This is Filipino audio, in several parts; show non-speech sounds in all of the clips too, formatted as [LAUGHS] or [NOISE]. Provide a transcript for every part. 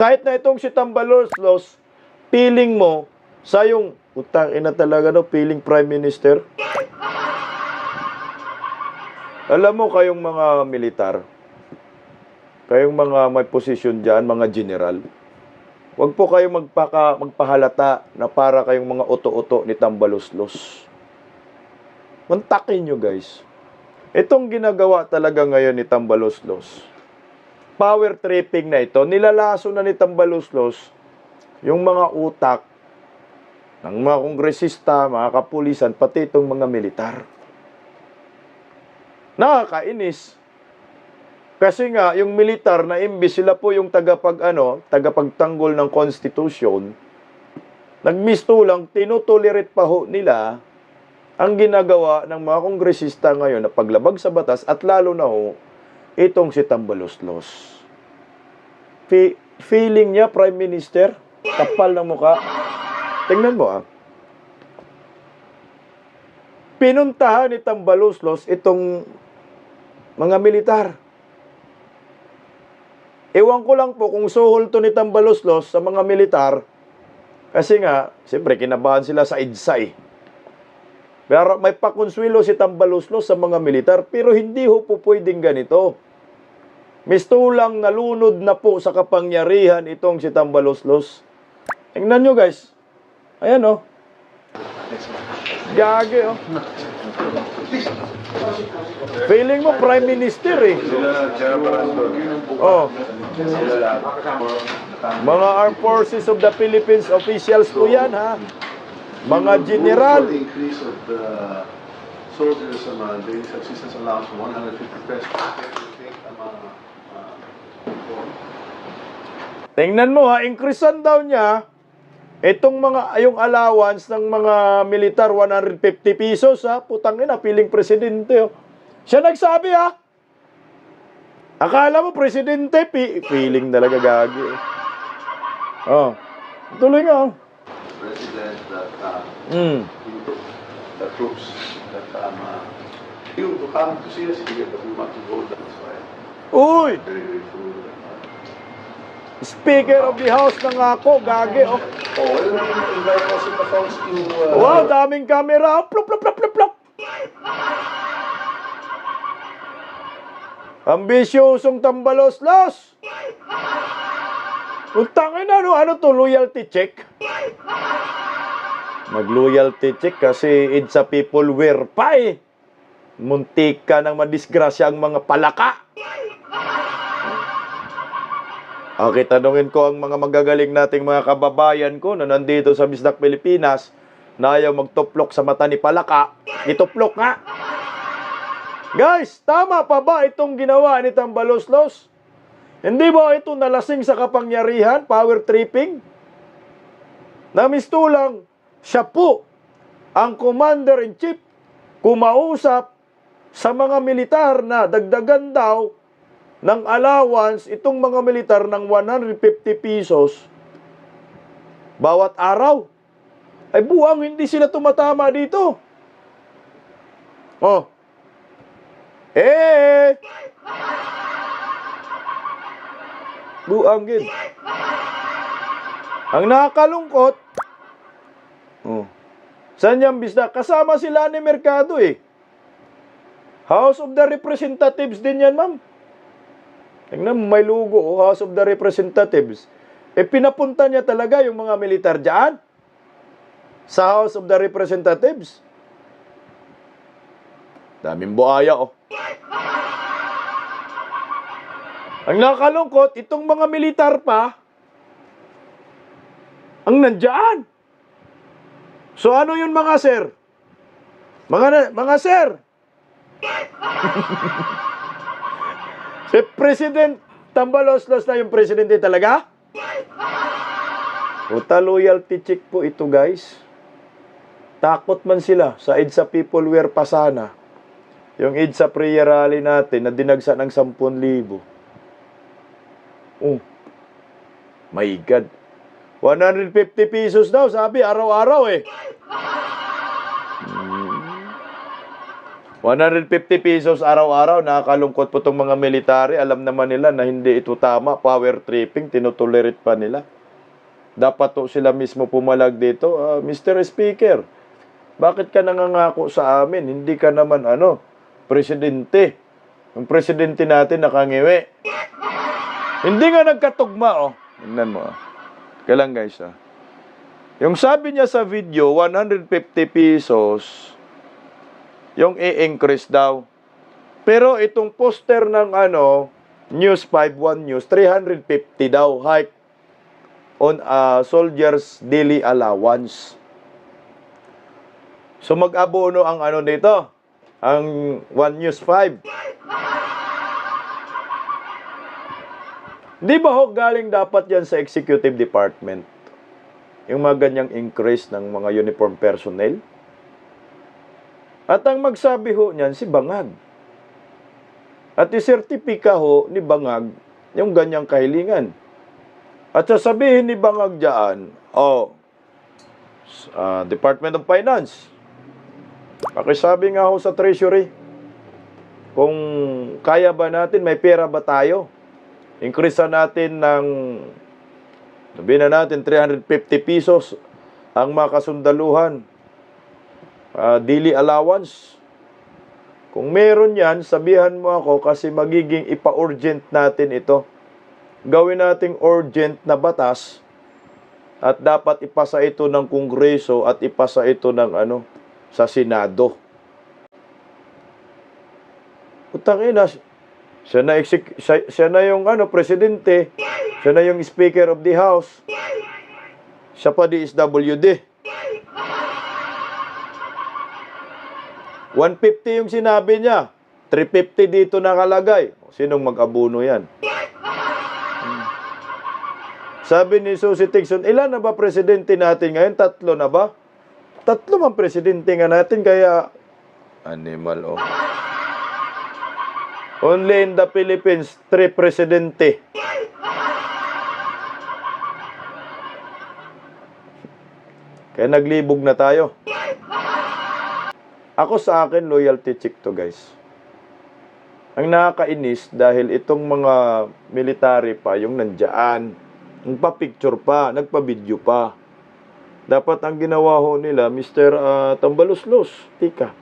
Kahit na itong si Tambaloslos, feeling mo sa yung, utang ina talaga no, feeling Prime Minister. Alam mo kayong mga militar, kayong mga may posisyon dyan, mga general, Huwag po kayong magpaka, magpahalata na para kayong mga oto-oto ni Tambaloslos. Mantakin nyo guys. Itong ginagawa talaga ngayon ni Tambaloslos, power tripping na ito, nilalaso na ni Tambaloslos yung mga utak ng mga kongresista, mga kapulisan, pati itong mga militar. Nakakainis. Kasi nga, yung militar na imbis sila po yung tagapag, ano, tagapagtanggol ng konstitusyon, nagmistulang, tinutolerate pa ho nila ang ginagawa ng mga kongresista ngayon na paglabag sa batas at lalo na ho, itong si Tambaloslos. Fe- feeling niya, Prime Minister, kapal ng muka. Tingnan mo ah. Pinuntahan ni Tambaloslos itong mga militar. Ewan ko lang po kung suhol to ni Tambaloslos sa mga militar. Kasi nga, siyempre, kinabahan sila sa EDSA eh. Pero may pakonsuelo si Tambaloslos sa mga militar, pero hindi ho po pwedeng ganito. Mistulang nalunod na po sa kapangyarihan itong si Tambaloslos. Tingnan nyo guys. Ayan oh. Gagi oh. Feeling mo Prime Minister eh. Oh. Mga Armed Forces of the Philippines officials po yan ha. Mga general. Soldiers um, uh, daily subsistence allowance from 150 pesos. Take, um, uh, uh, Tingnan mo ha, increasean daw niya itong mga yung allowance ng mga militar 150 pesos ha. Putang ina, piling presidente oh. Siya nagsabi ha. Akala mo presidente, pi feeling talaga gagi. eh. Oh. Tuloy nga oh. president that uh, Mm. the troops that um, uh, you to come to see us here, but we want to go. So I'm Uy! very grateful. Speaker of the House na nga ako, gagi oh. Oh, well, we invite also the folks to uh, Wow, daming camera. Plop, plop, plop, plop, plop. Ambisyosong tambaloslos. Utangin na, no? Ano to? Loyalty check? Mag-loyalty check kasi it's a people wear pa eh. Muntik ka nang madisgrasya ang mga palaka. Okay, tanungin ko ang mga magagaling nating mga kababayan ko na nandito sa Bisdak, Pilipinas na ayaw magtuplok sa mata ni Palaka. Ituplok nga. Guys, tama pa ba itong ginawa ni Tambaloslos? Hindi ba ito nalasing sa kapangyarihan, power tripping? Namistulang siya po ang commander-in-chief kumausap sa mga militar na dagdagan daw ng allowance itong mga militar ng 150 pesos bawat araw. Ay buwang hindi sila tumatama dito. Oh. Eh. Buang gid. Ang nakakalungkot, oh. Saan yung bisda? Kasama sila ni Mercado eh. House of the Representatives din yan, ma'am. Tingnan mo, may logo, oh, House of the Representatives. Eh, pinapunta niya talaga yung mga militar dyan sa House of the Representatives. Daming buhaya, oh. Ang nakalungkot, itong mga militar pa, ang nandyan. So ano yun mga sir? Mga, mga sir, [LAUGHS] Si President Tambaloslos na yung presidente talaga? Puta loyalty check po ito guys. Takot man sila sa EDSA People Wear pa sana. Yung EDSA prayer rally natin na dinagsa ng 10,000. Oh. My God. 150 pesos daw, sabi, araw-araw eh. 150 pesos araw-araw, nakakalungkot po itong mga military. Alam naman nila na hindi ito tama, power tripping, tinutolerate pa nila. Dapat to sila mismo pumalag dito. Ah, Mr. Speaker, bakit ka nangangako sa amin? Hindi ka naman ano, presidente. Yung presidente natin nakangiwi. Hindi nga nagkatugma, oh. Tingnan mo, ah. Kailan guys, ah. Yung sabi niya sa video, 150 pesos, yung i-increase daw. Pero itong poster ng ano, News 51 News, 350 daw hike on a soldier's daily allowance. So mag-abono ang ano dito, ang 1 News 5. Di ba ho galing dapat yan sa executive department? Yung mga ganyang increase ng mga uniform personnel? At ang magsabi ho niyan, si Bangag. At isertipika ho ni Bangag yung ganyang kahilingan. At sasabihin ni Bangag dyan, oh, ah, Department of Finance, pakisabi nga ho sa Treasury, kung kaya ba natin, may pera ba tayo? Increase natin ng, sabihin na natin, 350 pesos ang mga kasundaluhan uh, daily allowance. Kung meron yan, sabihan mo ako kasi magiging ipa-urgent natin ito. Gawin nating urgent na batas at dapat ipasa ito ng Kongreso at ipasa ito ng ano sa Senado. Utang ina, siya na, siya, siya na yung ano, presidente, siya na yung Speaker of the House, siya pa DSWD. 150 yung sinabi niya. 350 dito nakalagay. Sinong mag-abuno yan? Hmm. Sabi ni Susie Tixon, ilan na ba presidente natin ngayon? Tatlo na ba? Tatlo man presidente nga natin, kaya... Animal, oh. Only in the Philippines, three presidente. Kaya naglibog na tayo. Ako sa akin, loyalty check to guys. Ang nakakainis dahil itong mga military pa, yung nandyan, nagpa-picture pa, nagpa-video pa. Dapat ang ginawa ho nila, Mr. Uh, Tambaluslos, tika.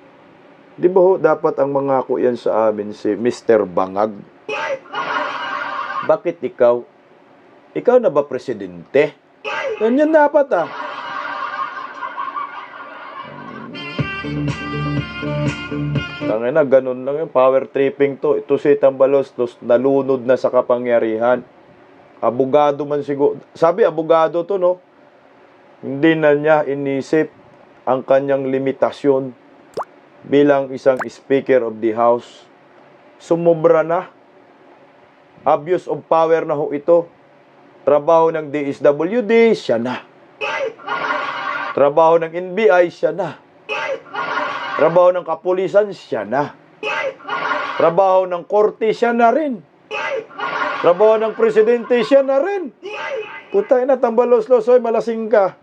Di ba ho, dapat ang mangako yan sa amin si Mr. Bangag? Bakit ikaw? Ikaw na ba presidente? Ganyan dapat ah. Tangin na, ganun lang yung power tripping to. Ito si Tambalos, tos, nalunod na sa kapangyarihan. Abogado man siguro. Sabi, abogado to, no? Hindi na niya inisip ang kanyang limitasyon bilang isang Speaker of the House. Sumobra na. Abuse of power na ho ito. Trabaho ng DSWD, siya na. Trabaho ng NBI, siya na. Trabaho ng kapulisan, siya na. Trabaho ng korte, siya na rin. Trabaho ng presidente, siya na rin. Putay na, tambalos-losoy, malasing ka.